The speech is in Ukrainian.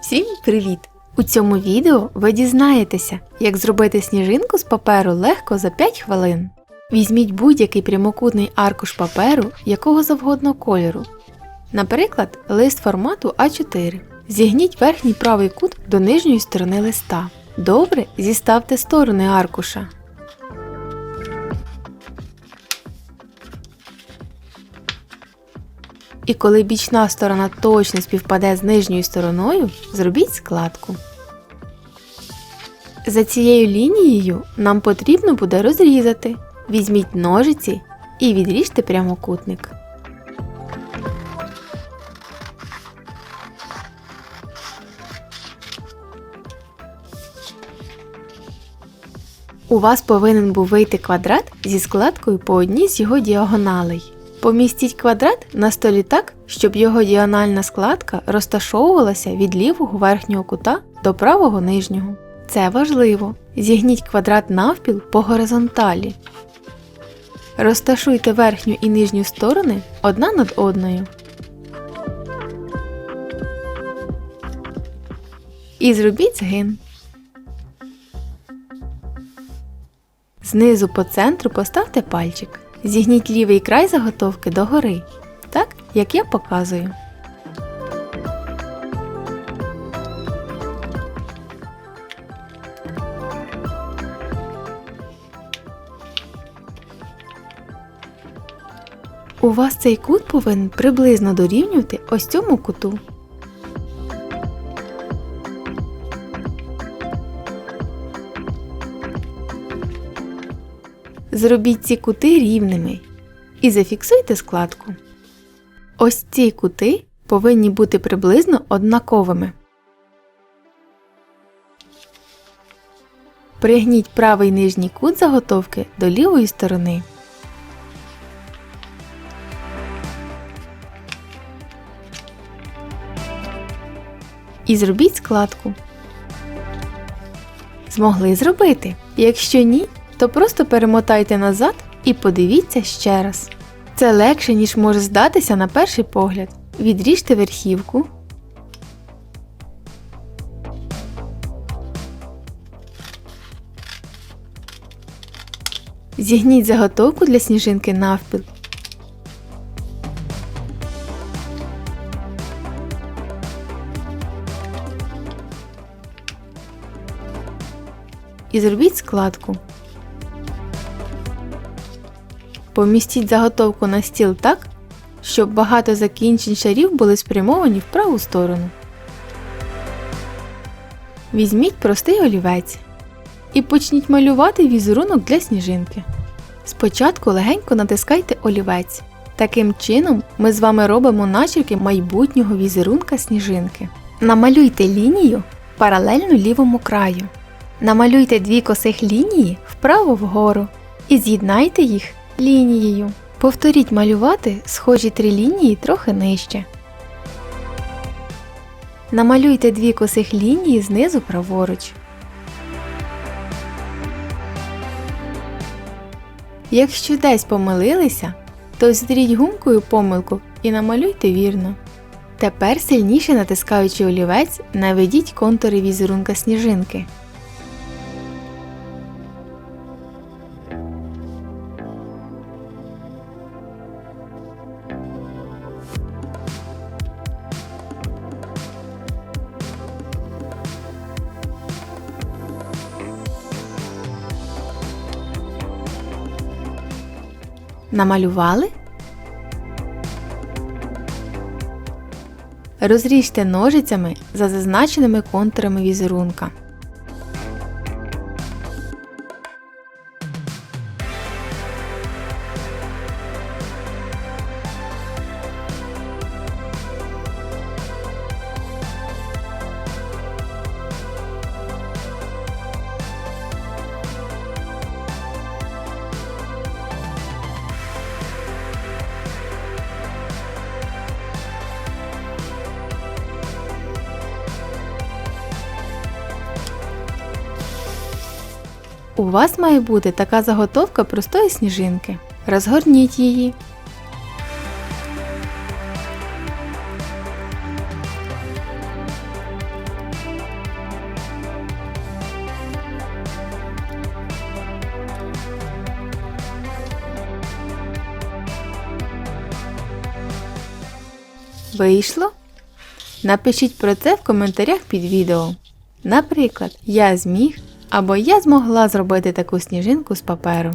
Всім привіт! У цьому відео ви дізнаєтеся, як зробити сніжинку з паперу легко за 5 хвилин. Візьміть будь-який прямокутний аркуш паперу якого завгодно кольору, наприклад, лист формату А4. Зігніть верхній правий кут до нижньої сторони листа. Добре зіставте сторони аркуша. І коли бічна сторона точно співпаде з нижньою стороною, зробіть складку. За цією лінією нам потрібно буде розрізати. Візьміть ножиці і відріжте прямокутник. У вас повинен був вийти квадрат зі складкою по одній з його діагоналей. Помістіть квадрат на столі так, щоб його діагональна складка розташовувалася від лівого верхнього кута до правого нижнього. Це важливо. Зігніть квадрат навпіл по горизонталі. Розташуйте верхню і нижню сторони одна над одною. І зробіть згин. Знизу по центру поставте пальчик. Зігніть лівий край заготовки догори, так як я показую. У вас цей кут повинен приблизно дорівнювати ось цьому куту. Зробіть ці кути рівними і зафіксуйте складку. Ось ці кути повинні бути приблизно однаковими. Пригніть правий нижній кут заготовки до лівої сторони. І зробіть складку. Змогли зробити? Якщо ні, то просто перемотайте назад і подивіться ще раз. Це легше, ніж може здатися на перший погляд. Відріжте верхівку. Зігніть заготовку для сніжинки навпіл. І зробіть складку. Помістіть заготовку на стіл так, щоб багато закінчень шарів були спрямовані в праву сторону. Візьміть простий олівець і почніть малювати візерунок для сніжинки. Спочатку легенько натискайте олівець. Таким чином ми з вами робимо начерки майбутнього візерунка сніжинки. Намалюйте лінію паралельно лівому краю. Намалюйте дві косих лінії вправо вгору і з'єднайте їх лінією. Повторіть малювати схожі три лінії трохи нижче. Намалюйте дві косих лінії знизу праворуч. Якщо десь помилилися, то здріть гумкою помилку і намалюйте вірно. Тепер сильніше натискаючи олівець, наведіть контури візерунка сніжинки. Намалювали? Розріжте ножицями за зазначеними контурами візерунка. У вас має бути така заготовка простої сніжинки. Розгорніть її. Вийшло? Напишіть про це в коментарях під відео. Наприклад, я зміг або я змогла зробити таку сніжинку з паперу.